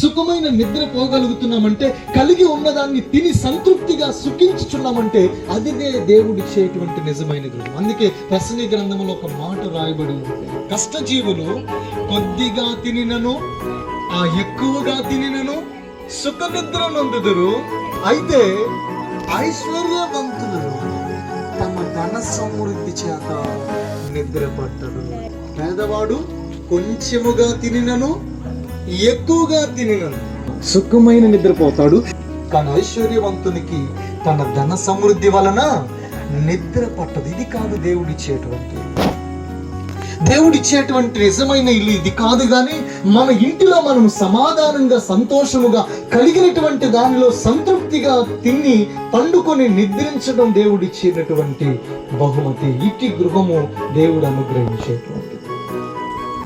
సుఖమైన నిద్ర పోగలుగుతున్నామంటే కలిగి ఉన్నదాన్ని తిని సంతృప్తిగా సుఖించుచున్నామంటే అదిదే దేవుడిచ్చేటువంటి నిజమైన గృహం అందుకే ప్రసంగి గ్రంథంలో ఒక మాట రాయబడి ఉంది. కష్టజీవులు కొద్దిగా తినినను ఆ ఎక్కువగా తినినను సుఖ నిద్ర నొందుదురు అయితే ఐశ్వర్యవంతులు తమ ధన సమృద్ధి చేత నిద్రపట్టరు పేదవాడు కొంచెముగా తినినను ఎక్కువగా తినినను. సుఖమైన నిద్రపోతాడు. కానీ ఐశ్వర్యవంతునికి తన ధన సమృద్ధి వలన నిద్ర పట్టదు. ఇది కాదు దేవుడిచ్చేటువంటి దేవుడిచ్చేటువంటి నిజమైన ఇల్లు. ఇది కాదు కానీ మన ఇంటిలో మనం సమాధానంగా సంతోషముగా కలిగినటువంటి దానిలో సంతృప్తిగా తిని పండుకొని నిద్రించడం దేవుడిచ్చేటటువంటి బహుమతి. ఇట్టి గృహము దేవుడు అనుగ్రహించేటువంటిది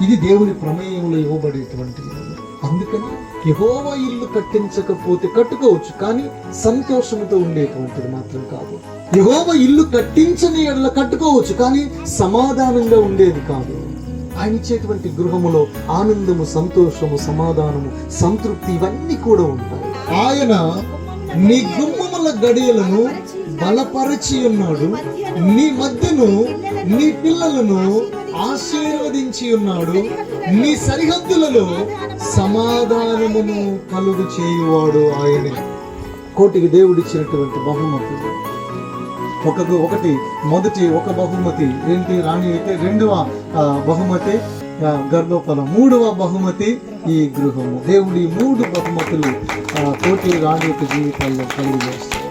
ఇది దేవుని ప్రమేయంలో ఇవ్వబడేటువంటి ఇల్లు. అందుకని యహోవ ఇల్లు కట్టించకపోతే కట్టుకోవచ్చు కానీ సంతోషంతో ఉండేటువంటిది మాత్రం కాదు. యహోవ ఇల్లు కట్టించని ఎడల కట్టుకోవచ్చు కానీ సమాధానంగా ఉండేది కాదు. ఆయన ఇచ్చేటువంటి గృహములో ఆనందము సంతోషము సమాధానము సంతృప్తి ఇవన్నీ కూడా ఉంటాయి. ఆయన నీ గుమ్మముల గడియలను బలపరచి ఉన్నాడు. నీ మధ్యను నీ పిల్లలను ఆశీర్వదించి ఉన్నాడు. నీ సరిహద్దులలో సమాధానమును కలుగు చేయువాడు ఆయనే. కోటికి దేవుడిచ్చినటువంటి బహుమతి. ఒక ఒకటి మొదటి ఒక బహుమతి ఏంటి రాణి అయితే రెండవ బహుమతి గర్భఫలం మూడవ బహుమతి ఈ గృహము. దేవుడి మూడు బహుమతులు ఆ, కోటి రాణి యొక్క జీవితాల్లో కలుగు చేస్తారు